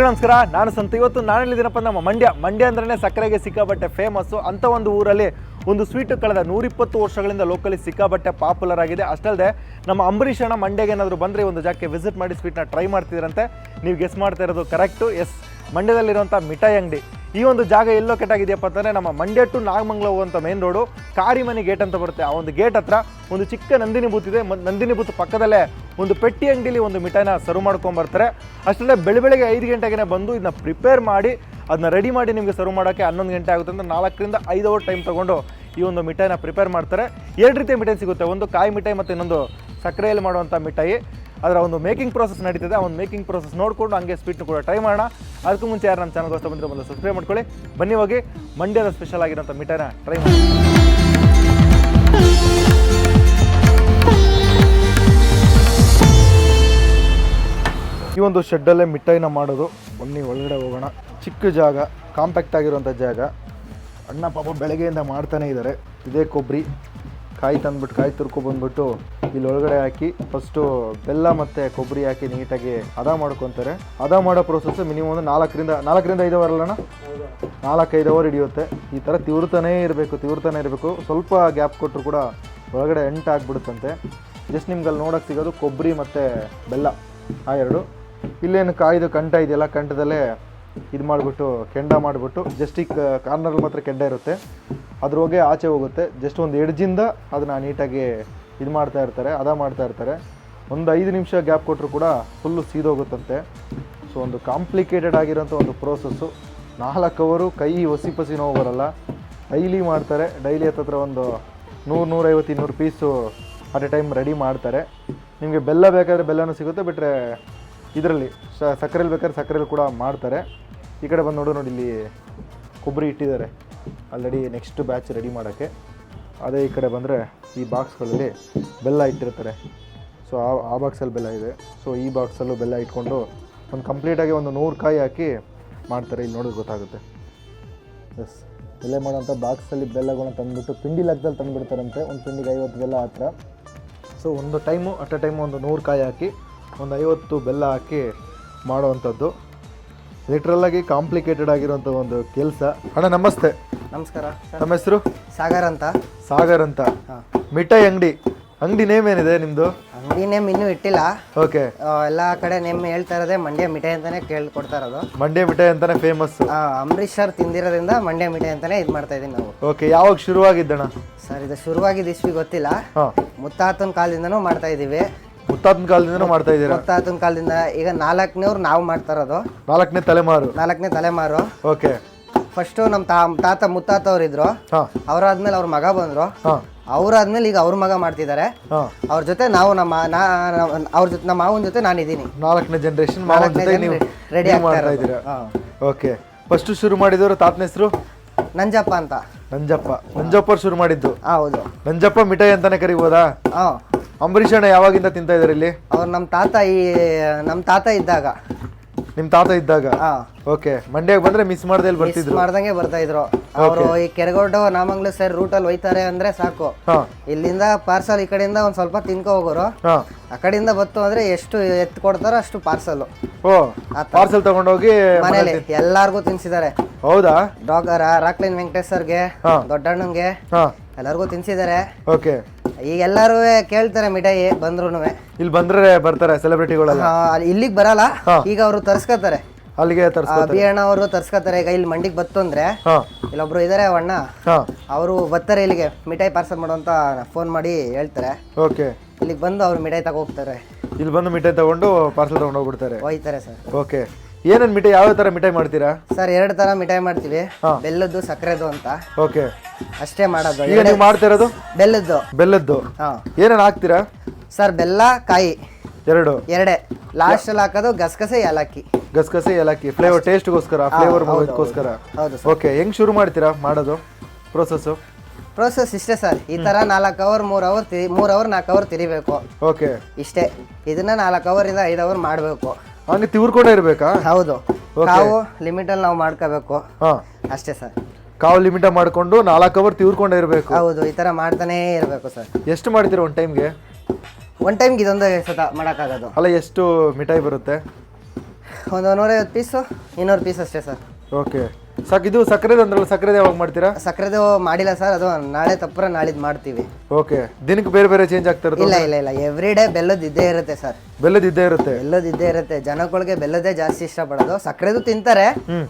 ನಮಸ್ಕಾರ. ನಾನು ಸಂತ. ಇವತ್ತು ನಾನು ಹೇಳಿದ್ದೀನಪ್ಪ ನಮ್ಮ ಮಂಡ್ಯ. ಮಂಡ್ಯ ಅಂದ್ರೆ ಸಕ್ಕರೆಗೆ ಸಿಕ್ಕಾಬಟ್ಟೆ ಫೇಮಸ್ಸು ಅಂಥ ಒಂದು ಊರಲ್ಲಿ ಒಂದು ಸ್ವೀಟ್ ಕಳೆದ ನೂರಿಪ್ಪತ್ತು ವರ್ಷಗಳಿಂದ ಲೋಕಲಿ ಸಿಕ್ಕಾಬಟ್ಟೆ ಪಾಪ್ಯುಲರ್ ಆಗಿದೆ. ಅಷ್ಟಲ್ಲದೆ ನಮ್ಮ ಅಂಬರೀಷ್ ಅಣ್ಣ ಮಂಡ್ಯಗೆ ಏನಾದರೂ ಬಂದರೆ ಒಂದು ಜಾಗಕ್ಕೆ ವಿಸಿಟ್ ಮಾಡಿ ಸ್ವೀಟ್ನ ಟ್ರೈ ಮಾಡ್ತಿದ್ರಂತೆ. ನೀವು ಗೆಸ್ ಮಾಡ್ತಾ ಇರೋದು ಕರೆಕ್ಟು ಎಸ್ ಮಂಡ್ಯದಲ್ಲಿರುವಂಥ ಮಿಠಾಯಿ ಅಂಗಡಿ. ಈ ಒಂದು ಜಾಗ ಎಲ್ಲೋ ಕೆಟ್ಟಾಗಿದೆಯಪ್ಪ ಅಂತಂದರೆ ನಮ್ಮ ಮಂಡ್ಯ ಟು ನಾಗಮಂಗ್ಲ ಹೋಗುವಂಥ ಮೇನ್ ರೋಡು ಕಾರಿಮನಿ ಗೇಟ್ ಅಂತ ಬರುತ್ತೆ. ಆ ಒಂದು ಗೇಟ್ ಹತ್ರ ಒಂದು ಚಿಕ್ಕ ನಂದಿನಿ ಬೂತ್ ಇದೆ. ನಂದಿನಿ ಬೂತ್ ಪಕ್ಕದಲ್ಲೇ ಒಂದು ಪೆಟ್ಟಿ ಅಂಗಡಿಲಿ ಒಂದು ಮಿಠಾಯಿನ ಸರ್ವ್ ಮಾಡ್ಕೊಂಬರ್ತಾರೆ. ಅಷ್ಟೇ ಬೆಳೆ ಬೆಳಗ್ಗೆ ಐದು ಗಂಟೆಗೆ ಬಂದು ಇದನ್ನ ಪ್ರಿಪೇರ್ ಮಾಡಿ, ಅದನ್ನ ರೆಡಿ ಮಾಡಿ ನಿಮಗೆ ಸರ್ವ್ ಮಾಡೋಕ್ಕೆ ಹನ್ನೊಂದು ಗಂಟೆ ಆಗುತ್ತೆ ಅಂತ ನಾಲ್ಕರಿಂದ ಐದು ಅವರ್ ಟೈಮ್ ತೊಗೊಂಡು ಈ ಒಂದು ಮಿಠಾಯಿನ ಪ್ರಿಪೇರ್ ಮಾಡ್ತಾರೆ. ಎರಡು ರೀತಿಯ ಮಿಠಾಯಿ ಸಿಗುತ್ತೆ. ಒಂದು ಕಾಯಿ ಮಿಠಾಯಿ ಮತ್ತು ಇನ್ನೊಂದು ಸಕ್ಕರೆಯಲ್ಲಿ ಮಾಡುವಂಥ ಮಿಠಾಯಿ. ಅದರ ಒಂದು ಮೇಕಿಂಗ್ ಪ್ರೋಸೆಸ್ ನಡೀತದೆ. ಆ ಒಂದು ಮೇಕಿಂಗ್ ಪ್ರೋಸೆಸ್ ನೋಡಿಕೊಂಡು ಹಂಗೆ ಸ್ವೀಟ್ನ ಕೂಡ ಟ್ರೈ ಮಾಡೋಣ. ಅದಕ್ಕೂ ಮುಂಚೆ ಯಾರು ನಮ್ಮ ಚಾನಲ್ಗೋಸ್ಕರ ಬಂದರೆ ಒಂದು ಸಬ್ಸ್ಕ್ರೈಬ್ ಮಾಡ್ಕೊಳ್ಳಿ. ಬನ್ನಿ ಹೋಗಿ, ಮಂಡ್ಯದ ಸ್ಪೆಷಲ್ ಆಗಿರೋಂಥ ಮಿಠಾಯಿನ ಟ್ರೈ ಮಾಡಿ ಈ ಒಂದು ಶೆಡ್ಡಲ್ಲೇ ಮಿಠಾಯಿನ ಮಾಡೋದು. ಬನ್ನಿ, ಒಳಗಡೆ ಹೋಗೋಣ. ಚಿಕ್ಕ ಜಾಗ ಕಾಂಪ್ಯಾಕ್ಟ್ ಆಗಿರುವಂಥ ಜಾಗ. ಅಣ್ಣ ಪಾಪ ಬೆಳಗ್ಗೆಯಿಂದ ಮಾಡ್ತಾನೆ ಇದ್ದಾರೆ ಇದೇ ಕೊಬ್ಬರಿ. ಕಾಯಿ ತಂದ್ಬಿಟ್ಟು, ಕಾಯಿ ತುರ್ಕೊ ಬಂದ್ಬಿಟ್ಟು ಇಲ್ಲಿ ಒಳಗಡೆ ಹಾಕಿ ಫಸ್ಟು ಬೆಲ್ಲ ಮತ್ತು ಕೊಬ್ಬರಿ ಹಾಕಿ ನೀಟಾಗಿ ಹದ ಮಾಡ್ಕೊತಾರೆ. ಹದ ಮಾಡೋ ಪ್ರೊಸೆಸ್ ಮಿನಿಮಮ್ ಒಂದು ನಾಲ್ಕರಿಂದ ನಾಲ್ಕರಿಂದ ಐದು ಅವರ್ ಅಲ್ಲಣ್ಣ ನಾಲ್ಕೈದು ಅವರ್ ಹಿಡಿಯುತ್ತೆ. ಈ ಥರ ತಿವ್ರತಾನೇ ಇರಬೇಕು ತಿವ್ರತಾನೇ ಇರಬೇಕು. ಸ್ವಲ್ಪ ಗ್ಯಾಪ್ ಕೊಟ್ಟರು ಕೂಡ ಒಳಗಡೆ ಎಂಟು ಆಗಿಬಿಡುತ್ತಂತೆ ಜಸ್ಟ್ ನಿಮ್ಗೆ ಅಲ್ಲಿ ನೋಡೋಕೆ ಸಿಗೋದು ಕೊಬ್ಬರಿ ಮತ್ತು ಬೆಲ್ಲ, ಆ ಎರಡು. ಇಲ್ಲೇನು ಕಾಯ್ದು ಕಂಠ ಇದೆಯಲ್ಲ ಕಂಠದಲ್ಲೇ ಇದು ಮಾಡಿಬಿಟ್ಟು, ಕೆಂಡ ಮಾಡಿಬಿಟ್ಟು ಜಸ್ಟ್ ಈ ಕಾರ್ನರಲ್ಲಿ ಮಾತ್ರ ಕೆಂಡ ಇರುತ್ತೆ. ಅದ್ರ ಹೋಗಿ ಆಚೆ ಹೋಗುತ್ತೆ. ಜಸ್ಟ್ ಒಂದು ಎಡ್ಜಿಂದ ಅದನ್ನು ನೀಟಾಗಿ ಇದು ಮಾಡ್ತಾ ಇರ್ತಾರೆ, ಅದ ಮಾಡ್ತಾ ಇರ್ತಾರೆ. ಒಂದು ಐದು ನಿಮಿಷ ಗ್ಯಾಪ್ ಕೊಟ್ಟರು ಕೂಡ ಫುಲ್ಲು ಸೀದೋಗುತ್ತಂತೆ. ಸೊ ಒಂದು ಕಾಂಪ್ಲಿಕೇಟೆಡ್ ಆಗಿರೋಂಥ ಒಂದು ಪ್ರೋಸೆಸ್ಸು ನಾಲ್ಕು ಅವರು ಕೈ ಒಸಿ ಪಸಿ ನೋವು ಬರಲ್ಲ. ಡೈಲಿ ಮಾಡ್ತಾರೆ. ಡೈಲಿ ಹತ್ತತ್ರ ಒಂದು ನೂರು, ನೂರೈವತ್ತು, ಇನ್ನೂರು piece at a time ready ಮಾಡ್ತಾರೆ. ನಿಮಗೆ ಬೆಲ್ಲ ಬೇಕಾದರೆ ಬೆಲ್ಲನೂ ಸಿಗುತ್ತೆ ಬಿಟ್ಟರೆ ಇದರಲ್ಲಿ ಸಕ್ಕರೆಯಲ್ಲಿ ಬೇಕಾದ್ರೆ ಸಕ್ಕರೆಯಲ್ಲಿ ಕೂಡ ಮಾಡ್ತಾರೆ. ಈ ಕಡೆ ಬಂದು ನೋಡು, ನೋಡಿ, ಇಲ್ಲಿ ಕೊಬ್ಬರಿ ಇಟ್ಟಿದ್ದಾರೆ. ಆಲ್ರೆಡಿ ನೆಕ್ಸ್ಟ್ ಬ್ಯಾಚ್ ರೆಡಿ ಮಾಡೋಕ್ಕೆ. ಅದೇ ಈ ಕಡೆ ಬಂದರೆ ಈ ಬಾಕ್ಸ್ಗಳಲ್ಲಿ ಬೆಲ್ಲ ಇಟ್ಟಿರ್ತಾರೆ. ಸೊ ಆ ಆ ಬಾಕ್ಸಲ್ಲಿ ಬೆಲ್ಲ ಇದೆ. ಸೊ ಈ ಬಾಕ್ಸಲ್ಲೂ ಬೆಲ್ಲ ಇಟ್ಕೊಂಡು ಒಂದು ಕಂಪ್ಲೀಟಾಗಿ ಒಂದು ನೂರು ಕಾಯಿ ಹಾಕಿ ಮಾಡ್ತಾರೆ. ಇಲ್ಲಿ ನೋಡೋದು ಗೊತ್ತಾಗುತ್ತೆ. ಎಸ್ ಬೆಲೆ ಮಾಡೋಂಥ ಬಾಕ್ಸಲ್ಲಿ ಬೆಲ್ಲಗಳನ್ನ ತಂದುಬಿಟ್ಟು ಪಿಂಡಿ ಲೆಕ್ಕದಲ್ಲಿ ತಂದುಬಿಡ್ತಾರಂತೆ. ಒಂದು ಪಿಂಡಿಗೆ ಐವತ್ತು ಬೆಲ್ಲ ಹತ್ರ ಸೊ ಒಂದು ಟೈಮು ಅಟ್ ಅ ಟೈಮು ಒಂದು ನೂರು ಕಾಯಿ ಹಾಕಿ ಒಂದು ಐವತ್ತು ಬೆಲ್ಲ ಹಾಕಿ ಮಾಡುವಂಥದ್ದು. ಲಿಟ್ರಲ್ಲಾಗಿ ಕಾಂಪ್ಲಿಕೇಟೆಡ್ ಆಗಿರುವಂಥ ಒಂದು ಕೆಲಸ. ಅಣ್ಣ ನಮಸ್ತೆ. ನಮಸ್ಕಾರ. ತಮ್ಮ ಹೆಸರು? ಸಾಗರ್ ಅಂತ. ಸಾಗರ್ ಅಂತ. ಮಿಠಾಯಿ ಅಂಗಡಿ. ಅಂಗಡಿ ನೇಮ್ ಏನಿದೆ ನಿಮ್ಮದು ಅಂಗಡಿ ನೇಮ್ ಇನ್ನೂ ಇಟ್ಟಿಲ್ಲ. ಓಕೆ ಎಲ್ಲ ಕಡೆ ನೇಮ್ ಹೇಳ್ತಾ ಇರೋದೇ ಮಂಡ್ಯ ಮಿಠಾಯಿ ಅಂತಾನೆ ಕೇಳ್ಕೊಡ್ತಾ ಇರೋದು. ಮಂಡ್ಯ ಮಿಠಾಯಿ ಅಂತಾನೆ ಫೇಮಸ್ ಅಂಬರೀಷ್ ಸರ್ ತಿಂದಿರೋದ್ರಿಂದ ಮಂಡ್ಯ ಮಿಠಾಯಿ ಅಂತಾನೆ ಇದು ಮಾಡ್ತಾ ಇದೀವಿ ನಾವು. ಓಕೆ ಯಾವಾಗ ಶುರುವಾಗಿದ್ದಣ್ಣ ಸರ್ ಇದು ಶುರುವಾಗಿದ್ದು ಇಸ್ವಿ ಗೊತ್ತಿಲ್ಲ. ಮುತ್ತಾತನ ಕಾಲದಿಂದನೂ ಮಾಡ್ತಾ ಇದೀವಿ. ಮುತ್ತಾತನ ಕಾಲದಿಂದ ಮಾಡ್ತಾ ಇದ್ದೀರಾ? ಮುತ್ತಾತನ ಕಾಲದಿಂದ ಈಗ ನಾಲ್ಕನೇವ್ರು ನಾವು ಮಾಡ್ತಾ ಇರೋದು. ನಾಲ್ಕನೇ ತಲೆಮಾರು. ನಾಲ್ಕನೇ ತಲೆಮಾರು. ಓಕೆ. ಫಸ್ಟ್ ನಮ್ಮ ತಾ ತಾತ ಮುತ್ತಾತ ಅವ್ರು ಇದ್ರು ಅವ್ರಾದ್ಮೇಲೆ ಅವ್ರ ಮಗ ಬಂದ್ರು. ಅವ್ರಾದ್ಮೇಲೆ ಈಗ ಅವ್ರ ಮಗ ಮಾಡ್ತಿದ್ದಾರೆ. ಅವ್ರ ಜೊತೆ ನಾವು ನಮ್ಮ ಅವ್ರ ಜೊತೆ ನಮ್ಮ ಮಾವನ ಜೊತೆ ನಾನಿದ್ದೀನಿ. ನಾಲ್ಕನೇ ಜನರೇಷನ್ ನೀವು ರೆಡಿ ಮಾಡ್ತಾ. ಇದ್ದೀರಾ? ಹಾ. ಓಕೆ. ಫಸ್ಟ್ ಶುರು ಮಾಡಿದವರು ತಾತನ ಹೆಸರು? ನಂಜಪ್ಪ ಅಂತ. ನಂಜಪ್ಪ. ನಂಜಪ್ಪ ಶುರು ಮಾಡಿದ್ದು. ಹೌದು. ನಂಜಪ್ಪ ಮಿಠಾಯಿ ಅಂತಾನೆ ಕರಿಬೋದಾ? ಹಾಂ. ಅಂಬರೀಷ್ ಅಣ್ಣ ಯಾವಾಗಿಂದ ತಿಂತಾ ಇದಾರೆ ಇಲ್ಲಿ? ಅವ್ರು ನಮ್ಮ ತಾತ ಈ ನಮ್ಮ ತಾತ ಇದ್ದಾಗ. ನಿಮ್ ತಾತ ಇದ್ದಾಗ? ಹಾ. ಓಕೆ ಮಂಡ್ಯಕ್ಕೆ ಬಂದ್ರೆ ಮಿಸ್ ಮಾಡದೆ ಇಲ್ಲಿ ಮಿಸ್ ಬರ್ತಿದ್ರು. ಮಾಡ್ದಂಗೆ ಬರ್ತಾ ಇದ್ರು. ಅವರು ಈ ಕೆರಗೋಡು ನಾಮಂಗ್ಲ ಸರ್ ಅಲ್ಲಿ ಒಯ್ತಾರೆ ಅಂದ್ರೆ ಸಾಕು. ಹಾ. ಇಲ್ಲಿಂದ ಪಾರ್ಸಲ್ ಈ ಕಡೆಯಿಂದ ಒಂದ್ ಸ್ವಲ್ಪ ತಿನ್ಕೊ ಹೋಗೋರು. ಹಾ. ಆ ಕಡೆಯಿಂದ ಬತ್ತು ಅಂದ್ರೆ ಎಷ್ಟು ಎತ್ತು ಕೊಡ್ತಾರೋ ಅಷ್ಟು ಪಾರ್ಸಲ್ ಓ ಪಾರ್ಸೆಲ್ ತಗೊಂಡೋಗಿ ಮನೇಲಿ ಎಲ್ಲಾರ್ಗೂ ತಿನ್ಸಿದ್ದಾರೆ. ಹೌದಾ? ಡಾಕ್ಟರ್ ರಾಕ್ಲಿನ್ ವೆಂಕಟೇಶ್ ಸರ್ಗೆ ಹಾ. ದೊಡ್ಡಣ್ಣಂಗೆ ಹಾ. ಎಲ್ಲರಿಗೂ ತಿನ್ಸಿದ್ದಾರೆ. ಓಕೆ ಈಗ ಎಲ್ಲರೂ ಕೇಳ್ತಾರೆ ಮಿಠಾಯಿ ಬಂದ್ರು ಇಲ್ಲಿ ಬಂದ್ರೆ ಬರ್ತಾರೆ ಸೆಲೆಬ್ರಿಟಿಗಳೆಲ್ಲ ಇಲ್ಲಿಗೆ ಬರಲ್ಲ. ಈಗ ಅವರು ತರ್ಸ್ಕೊತಾರೆ. ಅಲ್ಲಿಗೆ ಬಿ ಅಣ್ಣ ಅವರು ತರ್ಸ್ಕೊತಾರೆ. ಈಗ ಇಲ್ಲಿ ಮಂಡಿಗೆ ಬತ್ತು ಅಂದ್ರೆ ಇಲ್ಲೊಬ್ರು ಇದಾರೆ ಅಣ್ಣ ಅವರು ಬರ್ತಾರೆ ಇಲ್ಲಿಗೆ ಮಿಠಾಯಿ ಪಾರ್ಸಲ್ ಮಾಡು ಅಂತ ಫೋನ್ ಮಾಡಿ ಹೇಳ್ತಾರೆ. ಓಕೆ. ಇಲ್ಲಿಗೆ ಬಂದು ಅವ್ರು ಮಿಠಾಯಿ ತಗೋ ಹೋಗ್ತಾರೆ ಇಲ್ಲಿ ಬಂದು ಮಿಠಾಯಿ ತಗೊಂಡು ಪಾರ್ಸೆಲ್ ತಗೊಂಡು ಹೋಗ್ಬಿಡ್ತಾರೆ. ಹೋಯ್ತಾರೆ ಸರ್. ಓಕೆ. ಏನೇನು ಮಿಠಾಯಿ ಯಾವ ಥರ ಮಿಠಾಯಿ ಮಾಡ್ತೀರಾ? ಸರ್ ಎರಡು ತರ ಮಿಠಾಯಿ ಮಾಡ್ತೀವಿ. ಹಾ. ಬೆಲ್ಲದ್ದು ಸಕ್ಕರೆದು ಅಂತ. ಓಕೆ. ಅಷ್ಟೇ ಮಾಡೋದು. ಈಗ ನೀವು ಮಾಡ್ತಿರೋದು? ಬೆಲ್ಲದ್ದು. ಬೆಲ್ಲದ್ದು. ಹಾ. ಏನೇನು ಹಾಕ್ತೀರಾ? ಸರ್ ಬೆಲ್ಲ ಕಾಯಿ. ಎರಡು. ಎರಡೇ. ಲಾಸ್ಟ್ ಅಲ್ಲಿ ಹಾಕೋದು ಗಸಗಸೆ ಏಲಕ್ಕಿ. ಗಸಗಸೆ ಏಲಕ್ಕಿ. ಫ್ಲೇವರ್ ಟೇಸ್ಟ್ಗೋಸ್ಕರ ಫ್ಲೇವರ್ ಇದಕ್ಕೋಸ್ಕರ ಹೌದು ಓಕೆ ಹೆಂಗ್ ಶುರು ಮಾಡ್ತೀರಾ ಮಾಡೋದು? ಪ್ರೊಸೆಸ್ಸು ಪ್ರೋಸೆಸ್ ಇಷ್ಟೇ ಸರ್. ಈ ತರ ನಾಲ್ಕು ಅವರ್ ಮೂರ್ ಅವರ್ ತಿ ಮೂರ್ ಅವರ್ ನಾಲ್ಕು ಅವರ್ ತಿರಿಬೇಕು. ಓಕೆ ಇಷ್ಟೇ. ಇದನ್ನ ನಾಲ್ಕು ಅವರಿಂದ ಐದು ಅವರ್ ಮಾಡಬೇಕು. ಹಂಗೆ ತಿವ್ರ್ಕೊಂಡೇ ಇರಬೇಕಾ? ಹೌದು. ನಾವು ಲಿಮಿಟ್ ಅಲ್ಲಿ ನಾವು ಮಾಡ್ಕೋಬೇಕು. ಹಾಂ. ಅಷ್ಟೇ ಸರ್. ಕಾವು ಲಿಮಿಟ ಮಾಡಿಕೊಂಡು ನಾಲ್ಕು ಅವರ್ ತಿವ್ರ್ಕೊಂಡೇ ಇರಬೇಕು. ಹೌದು ಈ ತರ ಮಾಡ್ತಾನೇ ಇರಬೇಕು ಸರ್. ಎಷ್ಟು ಮಾಡ್ತೀರಾ ಒಂದು ಟೈಮ್ಗೆ ಒನ್ ಟೈಮ್ಗೆ ಇದೊಂದು ಸತ ಮಾಡೋಕ್ಕಾಗೋದು. ಅಲ್ಲ ಎಷ್ಟು ಮಿಠಾಯಿ ಬರುತ್ತೆ? ಒಂದು ನೂರೈವತ್ತು ಪೀಸು ಇನ್ನೂರು ಪೀಸ್ ಅಷ್ಟೇ ಸರ್. ಓಕೆ ಸಾಕು ಇದು ಸಕ್ಕರೆ ಅಂದ್ರಲ್ಲ ಸಕ್ಕರೆ ಯಾವಾಗ ಮಾಡ್ತೀರಾ? ಸಕ್ಕರೆದು ಮಾಡಿಲ್ಲ ಸರ್ ಅದು ನಾಳೆ ತಪ್ಪರ ನಾಳಿದ್ ಮಾಡ್ತೀವಿ. ಓಕೆ ದಿನಕ್ಕೆ ಬೇರೆ ಬೇರೆ ಚೇಂಜ್ ಆಗ್ತಾ ಇರುತ್ತೆ? ಇಲ್ಲ ಇಲ್ಲ ಇಲ್ಲ ಎವ್ರಿ ಡೇ ಬೆಲ್ಲದ ಇದ್ದೇ ಇರುತ್ತೆ ಸರ್. ಬೆಲ್ಲದ ಇದ್ದೇ ಇರುತ್ತೆ? ಬೆಲ್ಲದ ಇದ್ದೇ ಇರುತ್ತೆ ಜನಗಳಿಗೆ ಬೆಲ್ಲದೇ ಜಾಸ್ತಿ ಇಷ್ಟಪಡೋದು. ಸಕ್ಕರೆದು ತಿಂತಾರೆ. ಹ್ಮ್.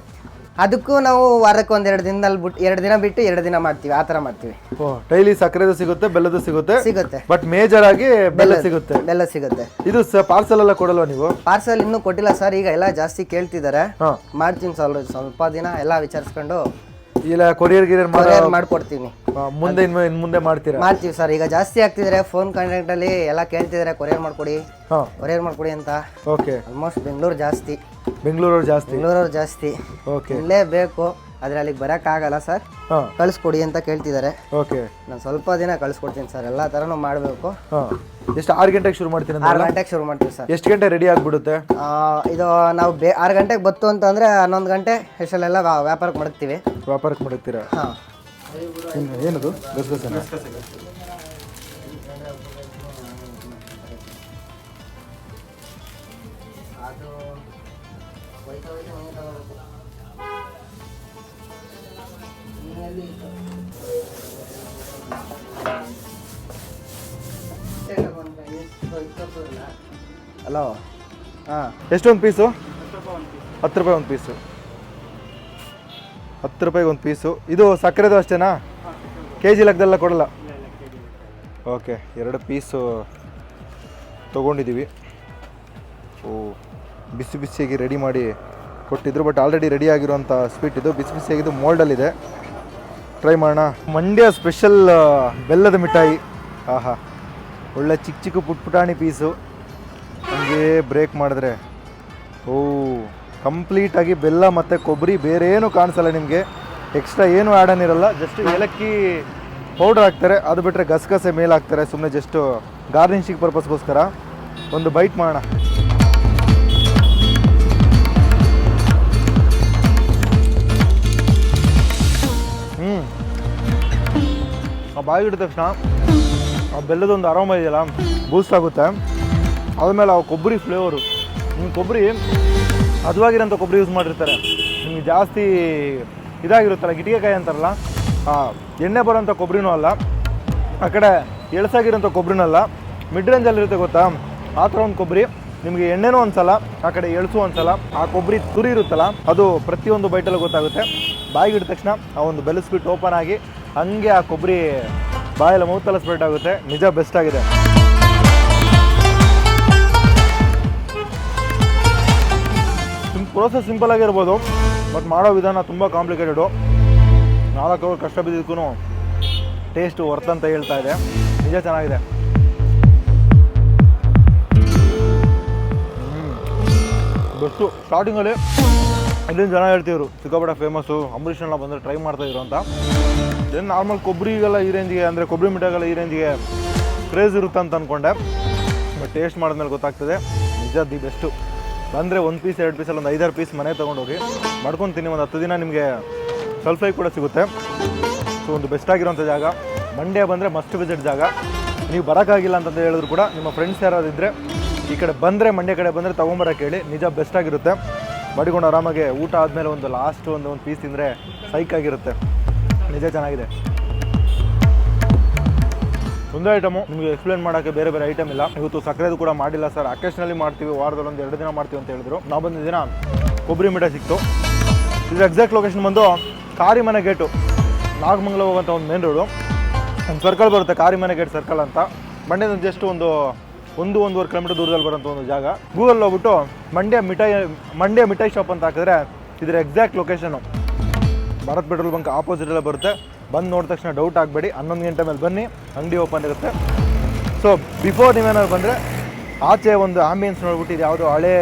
ಅದಕ್ಕೂ ನಾವು ವಾರಕ್ಕೆ ಒಂದ್ ಎರಡು ದಿನದಲ್ಲಿ ಬಿಟ್ಟು ಎರಡು ದಿನ ಬಿಟ್ಟು ಎರಡು ದಿನ ಮಾಡ್ತೀವಿ ಆ ಥರ ಮಾಡ್ತೀವಿ. ಓ ಡೈಲಿ ಸಕ್ಕರೆದು ಸಿಗುತ್ತೆ ಬೆಲ್ಲದು ಸಿಗುತ್ತೆ ಸಿಗುತ್ತೆ. ಬಟ್ ಮೇಜರ್ ಆಗಿ ಬೆಲ್ಲ ಸಿಗುತ್ತೆ. ಬೆಲ್ಲ ಸಿಗುತ್ತೆ. ಇದು ಪಾರ್ಸಲ್ ಎಲ್ಲ ಕೊಡಲ್ವಾ ನೀವು? ಪಾರ್ಸಲ್ ಇನ್ನೂ ಕೊಟ್ಟಿಲ್ಲ ಸರ್ ಈಗ ಎಲ್ಲ ಜಾಸ್ತಿ ಕೇಳ್ತಿದ್ದಾರೆ. ಮಾಡ್ತೀನಿ ಸ್ವಲ್ಪ ಸ್ವಲ್ಪ ದಿನ ಎಲ್ಲ ವಿಚಾರಿಸ್ಕೊಂಡು. ಇಲ್ಲ ಕೊರಿಯರ್ ಗಿರಿಯರ್ ಕೊರಿಯರ್ ಮಾಡ್ಕೊಡ್ತೀನಿ. ಮುಂದೆ ಇನ್ ಇನ್ ಮುಂದೆ ಮಾಡ್ತೀರಾ? ಮಾಡ್ತೀವಿ ಸರ್. ಈಗ ಜಾಸ್ತಿ ಆಗ್ತಿದ್ರೆ ಫೋನ್ ಕಾಂಟ್ಯಾಕ್ಟ್ ಅಲ್ಲಿ ಎಲ್ಲ ಕೇಳ್ತಿದ್ದಾರೆ ಕೊರಿಯರ್ ಮಾಡ್ಕೊಡಿ ಹಾ. ಕೊರಿಯರ್ ಮಾಡ್ಕೊಡಿ ಅಂತ. ಓಕೆ ಆಲ್ಮೋಸ್ಟ್ ಬೆಂಗಳೂರು ಜಾಸ್ತಿ. ಬೆಂಗಳೂರವ್ರು ಜಾಸ್ತಿ? ಬೆಂಗಳೂರವ್ರು ಜಾಸ್ತಿ. ಓಕೆ ಇಲ್ಲೇ ಬೇಕು. ಆದ್ರೆ ಅಲ್ಲಿಗೆ ಬರೋಕ್ಕಾಗಲ್ಲ ಸರ್. ಕಳ್ಸಿಕೊಡಿ ಕಳಿಸ್ಕೊಡಿ ಅಂತ ಕೇಳ್ತಿದ್ದಾರೆ. ಓಕೆ. ನಾನು ಸ್ವಲ್ಪ ದಿನ ಕಳಿಸ್ಕೊಡ್ತೀನಿ ಸರ್. ಎಲ್ಲ ಥರನೂ ಮಾಡಬೇಕು. ಹಾ. ಎಷ್ಟು ಆರು ಗಂಟೆಗೆ ಶುರು ಮಾಡ್ತೀನಿ ಆರು ಗಂಟೆಗೆ ಶುರು ಮಾಡ್ತೀವಿ ಸರ್. ಎಷ್ಟು ಗಂಟೆ ರೆಡಿ ಆಗ್ಬಿಡುತ್ತೆ? ಆ, ಇದು ನಾವು ಬೇ ಆರು ಗಂಟೆಗೆ ಬತ್ತು ಅಂತಂದರೆ ಹನ್ನೊಂದು ಗಂಟೆ ಎಷ್ಟಲ್ಲೆಲ್ಲ ವ್ಯಾ- ವ್ಯಾಪಾರಕ್ಕೆ ಮಡಗ್ತೀವಿ. ವ್ಯಾಪಾರಕ್ಕೆ ಮಾಡುತ್ತೀರಾ ಹಾಂ. ಏನದು? ಗಸಗಸನ? ಹಲೋ ಹಾಂ. ಎಷ್ಟೊಂದು ಪೀಸು? ಹತ್ತು ರೂಪಾಯಿ ಒಂದು ಪೀಸು. ಹತ್ತು ರೂಪಾಯಿಗೆ ಒಂದು ಪೀಸು. ಇದು ಸಕ್ಕರೆದು ಅಷ್ಟೇನಾ ಕೆ ಜಿ ಲೆಕ್ಕದೆಲ್ಲ ಕೊಡಲ್ಲ? ಓಕೆ, ಎರಡು ಪೀಸು ತೊಗೊಂಡಿದ್ದೀವಿ. ಓ, ಬಿಸಿ ಬಿಸಿಯಾಗಿ ರೆಡಿ ಮಾಡಿ ಕೊಟ್ಟಿದ್ರು ಬಟ್ ಆಲ್ರೆಡಿ ರೆಡಿ ಆಗಿರುವಂಥ ಸ್ವೀಟ್ ಇದು. ಬಿಸಿ ಬಿಸಿಯಾಗಿದ್ದು ಮೋಲ್ಡಲ್ಲಿದೆ ಟ್ರೈ ಮಾಡೋಣ. ಮಂಡ್ಯ ಸ್ಪೆಷಲ್ ಬೆಲ್ಲದ ಮಿಠಾಯಿ. ಆಹಾ, ಒಳ್ಳೆ ಚಿಕ್ಕ ಚಿಕ್ಕ ಪುಟ್ ಪುಟಾಣಿ ಪೀಸು. ಹಂಗೆ ಬ್ರೇಕ್ ಮಾಡಿದ್ರೆ. ಓ ಕಂಪ್ಲೀಟಾಗಿ ಬೆಲ್ಲ ಮತ್ತು ಕೊಬ್ಬರಿ ಬೇರೆ ಏನು ಕಾಣಿಸಲ್ಲ ನಿಮಗೆ. ಎಕ್ಸ್ಟ್ರಾ ಏನು ಆ್ಯಡ್ ಇರಲ್ಲ. ಜಸ್ಟ್ ಏಲಕ್ಕಿ ಪೌಡ್ರ್ ಹಾಕ್ತಾರೆ. ಅದು ಬಿಟ್ಟರೆ ಗಸಗಸೆ ಮೇಲೆ ಹಾಕ್ತಾರೆ. ಸುಮ್ಮನೆ ಜಸ್ಟು ಗಾರ್ನಿಷಿಂಗ್ ಪರ್ಪಸ್ಗೋಸ್ಕರ ಒಂದು ಬೈಟ್ ಮಾಡೋಣ. ಹ್ಞೂ ಆ ಬಾಯಿ ಹಿಡಿದ ತಕ್ಷಣ ಆ ಬೆಲ್ಲದೊಂದು ಆರಾಮ ಇದೆಯಲ್ಲ ಬೂಸ್ಟ್ ಆಗುತ್ತೆ. ಆದಮೇಲೆ ಆ ಕೊಬ್ಬರಿ ಫ್ಲೇವರು ನಿಮ್ಮ ಕೊಬ್ಬರಿ ಹದವಾಗಿರೋಂಥ ಕೊಬ್ಬರಿ ಯೂಸ್ ಮಾಡಿರ್ತಾರೆ. ನಿಮ್ಗೆ ಜಾಸ್ತಿ ಇದಾಗಿರುತ್ತಲ್ಲ, ಗಿಟಿಗೆಕಾಯಿ ಅಂತಾರಲ್ಲ ಎಣ್ಣೆ ಬರೋಂಥ ಕೊಬ್ಬರಿನೂ ಅಲ್ಲ, ಆ ಕಡೆ ಎಳ್ಸಾಗಿರೋಂಥ ಕೊಬ್ಬರಿನೂ ಅಲ್ಲ. ಮಿಡ್ ರೇಂಜಲ್ಲಿರುತ್ತೆ ಗೊತ್ತಾ? ಆ ಥರ ಒಂದು ಕೊಬ್ಬರಿ. ನಿಮಗೆ ಎಣ್ಣೆನೂ ಅನ್ಸಲ್ಲ ಆ ಕಡೆ ಎಳ್ಸು ಅನ್ಸಲ್ಲ ಆ ಕೊಬ್ಬರಿ ತುರಿ ಇರುತ್ತಲ್ಲ, ಅದು ಪ್ರತಿಯೊಂದು ಬೈಟಲ್ಲೂ ಗೊತ್ತಾಗುತ್ತೆ. ಬಾಯಿಗೆ ಇಟ್ಟ ತಕ್ಷಣ ಆ ಒಂದು ಬೆಲೆಸ್ಬಿಟ್ಟು ಓಪನ್ ಆಗಿ ಹಂಗೆ ಆ ಕೊಬ್ಬರಿ ಬಾಯಲ್ಲಿ ಮೌತಲ್ಲ ಸ್ಪ್ರೆಡ್ ಆಗುತ್ತೆ ನಿಜ ಬೆಸ್ಟ್ ಆಗಿದೆ. ಪ್ರೋಸೆಸ್ ಸಿಂಪಲ್ ಆಗಿರ್ಬೋದು ಬಟ್ ಮಾಡೋ ವಿಧಾನ ತುಂಬ ಕಾಂಪ್ಲಿಕೇಟೆಡು ನಾಲ್ಕು ಅವರ್ ಕಷ್ಟ ಬಿದ್ದಿದ್ದಕ್ಕೂ ಟೇಸ್ಟು ವರ್ತ್ ಅಂತ ಹೇಳ್ತಾ ಇದೆ. ನಿಜ ಚೆನ್ನಾಗಿದೆ. ಬೆಸ್ಟು. ಸ್ಟಾರ್ಟಿಂಗಲ್ಲಿ ಇಲ್ಲಿನ ಜನ ಹೇಳ್ತಿದ್ರು, ಸಿಕ್ಕಾಪಟ್ಟೆ ಫೇಮಸ್ಸು ಅಂಬರೀಷ್ನೆಲ್ಲ ಬಂದರೆ ಟ್ರೈ ಮಾಡ್ತಾ ಇದ್ರು ಅಂತ. ದೆನ್ ನಾರ್ಮಲ್ ಕೊಬ್ಬರಿಗೆಲ್ಲ ಈ ರೇಂಜಿಗೆ ಅಂದರೆ ಕೊಬ್ಬರಿ ಮಿಠಾಯಿಗೆಲ್ಲ ಈ ರೇಂಜಿಗೆ ಕ್ರೇಜ್ ಇರುತ್ತೆ ಅಂತ ಅಂದ್ಕೊಂಡೆ ಬಟ್ ಟೇಸ್ಟ್ ಮಾಡಿದ್ಮೇಲೆ ಗೊತ್ತಾಗ್ತದೆ. ನಿಜ, ದಿ ಬೆಸ್ಟು. ಬಂದರೆ ಒಂದು ಪೀಸ್ ಎರಡು ಪೀಸಲ್ಲಿ ಒಂದು ಐದಾರು ಪೀಸ್ ಮನೆ ತೊಗೊಂಡೋಗಿ ಮಾಡ್ಕೊಂಡು ತಿನ್ನಿ. ಒಂದು ಹತ್ತು ದಿನ ನಿಮಗೆ ಸಲ್ಫೈ ಕೂಡ ಸಿಗುತ್ತೆ. ಸೊ ಒಂದು ಬೆಸ್ಟ್ ಆಗಿರೋಂಥ ಜಾಗ. ಮಂಡ್ಯ ಬಂದರೆ ಮಸ್ಟ್ ವಿಸಿಟ್ ಜಾಗ. ನೀವು ಬರೋಕ್ಕಾಗಿಲ್ಲ ಅಂತಂದು ಹೇಳಿದ್ರು ಕೂಡ ನಿಮ್ಮ ಫ್ರೆಂಡ್ಸ್ ಯಾರಾದಿದ್ದರೆ ಈ ಕಡೆ ಬಂದರೆ, ಮಂಡ್ಯ ಕಡೆ ಬಂದರೆ ತೊಗೊಂಬರಕ್ಕೆ ಹೇಳಿ ನಿಜ ಬೆಸ್ಟ್ ಆಗಿರುತ್ತೆ. ಮಡಿಕೊಂಡು ಆರಾಮಾಗಿ ಊಟ ಆದಮೇಲೆ ಒಂದು ಲಾಸ್ಟ್ ಒಂದು ಒಂದು ಪೀಸ್ ತಿಂದರೆ ಸೈಕ್ ಆಗಿರುತ್ತೆ. ನಿಜ ಚೆನ್ನಾಗಿದೆ. ಒಂದೇ ಐಟಮು ನಿಮಗೆ ಎಕ್ಸ್ಪ್ಲೇನ್ ಮಾಡೋಕ್ಕೆ ಬೇರೆ ಬೇರೆ ಐಟಮ್ ಇಲ್ಲ. ಇವತ್ತು ಸಕ್ಕರೆದು ಕೂಡ ಮಾಡಿಲ್ಲ ಸರ್ ಅಕೇಶನಲ್ಲಿ ಮಾಡ್ತೀವಿ, ವಾರದಲ್ಲಿ ಒಂದು ಎರಡು ದಿನ ಮಾಡ್ತೀವಿ ಅಂತ ಹೇಳಿದ್ರು. ನಾವು ಬಂದ ದಿನ ಕೊಬ್ಬರಿ ಮಿಠ ಸಿಕ್ತು. ಇದು ಎಕ್ಸಾಕ್ಟ್ ಲೊಕೇಶನ್ ಬಂದು ಕಾರಿಮನೆ ಗೇಟು ನಾಗಮಂಗಲ ಹೋಗುವಂಥ ಒಂದು ಮೇನ್ ರೋಡು ಒಂದು ಸರ್ಕಲ್ ಬರುತ್ತೆ, ಕಾರಿಮನೆ ಗೇಟ್ ಸರ್ಕಲ್ ಅಂತ. ಮಂಡ್ಯದ ಜಸ್ಟ್ ಒಂದು ಒಂದು, ಒಂದೂವರೆ ಕಿಲೋಮೀಟರ್ ದೂರದಲ್ಲಿ ಬರೋಂಥ ಒಂದು ಜಾಗ. ಗೂಗಲ್ ಹೋಗ್ಬಿಟ್ಟು ಮಂಡ್ಯ ಮಿಠಾಯಿ ಮಂಡ್ಯ ಮಿಠಾಯಿ ಶಾಪ್ ಅಂತ ಹಾಕಿದ್ರೆ ಇದರ exact location Bharat petrol bunk ಆಪೋಸಿಟಲ್ಲೇ ಬರುತ್ತೆ. ಬಂದು ನೋಡಿದ ತಕ್ಷಣ ಡೌಟ್ ಆಗಬೇಡಿ. ಹನ್ನೊಂದು ಗಂಟೆ ಮೇಲೆ ಬನ್ನಿ, ಅಂಗಡಿ ಓಪನ್ ಇರುತ್ತೆ. ಸೊ ಬಿಫೋರ್ ನೀವೇನಾದ್ರು ಬಂದರೆ, ಆಚೆ ಒಂದು ಆಂಬಿಯನ್ಸ್ ನೋಡ್ಬಿಟ್ಟು ಇದು ಯಾವುದೋ ಹಳೇ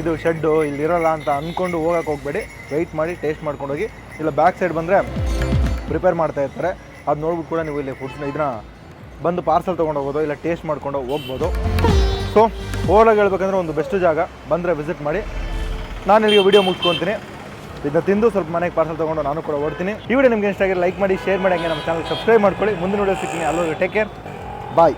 ಇದು ಶೆಡ್ಡು ಇಲ್ಲಿರಲ್ಲ ಅಂತ ಅಂದ್ಕೊಂಡು ಹೋಗೋಕೆ ಹೋಗಬೇಡಿ. ವೆಯ್ಟ್ ಮಾಡಿ ಟೇಸ್ಟ್ ಮಾಡ್ಕೊಂಡು ಹೋಗಿ. ಇಲ್ಲ ಬ್ಯಾಕ್ ಸೈಡ್ ಬಂದರೆ ಪ್ರಿಪೇರ್ ಮಾಡ್ತಾ ಇರ್ತಾರೆ. ಅದು ನೋಡ್ಬಿಟ್ಟು ಕೂಡ ನೀವು ಇಲ್ಲಿ ಫುಡ್ಸ್ನ ಇದನ್ನ ಬಂದು ಪಾರ್ಸಲ್ ತೊಗೊಂಡು ಹೋಗೋದು ಇಲ್ಲ ಟೇಸ್ಟ್ ಮಾಡ್ಕೊಂಡು ಹೋಗ್ಬೋದು. ಸೊ ಓವರಾಗಿ ಹೇಳ್ಬೇಕಂದ್ರೆ ಒಂದು ಬೆಸ್ಟ್ ಜಾಗ. ಬಂದರೆ ವಿಸಿಟ್ ಮಾಡಿ. ನಾನು ಇಲ್ಲಿಗೆ ವಿಡಿಯೋ ಮುಗಿಸ್ಕೊತೀನಿ. ಇದನ್ನ ತಿಂದು ಸ್ವಲ್ಪ ಮನೆಗೆ ಪಾರ್ಸಲ್ ತೊಗೊಂಡು ನಾನು ಕೂಡ ಓಡ್ತೀನಿ ಈ ವಿಡಿಯೋ ನಿಮ್ಗೆ ಇಷ್ಟ ಆಗಿದೆ ಲೈಕ್ ಮಾಡಿ ಶೇರ್ ಮಾಡಿ, ಹಂಗೆ ನಮ್ಮ ಚಾನಲ್ ಸಬ್ಸ್ಕ್ರೈಬ್ ಮಾಡ್ಕೊಳ್ಳಿ. ಮುಂದಿನ ವಿಡಿಯೋ ಸಿಗ್ತೀನಿ. ಅಲ್ಲೋಗಿ ಟೇಕ್ ಕೇರ್ ಬಾಯ್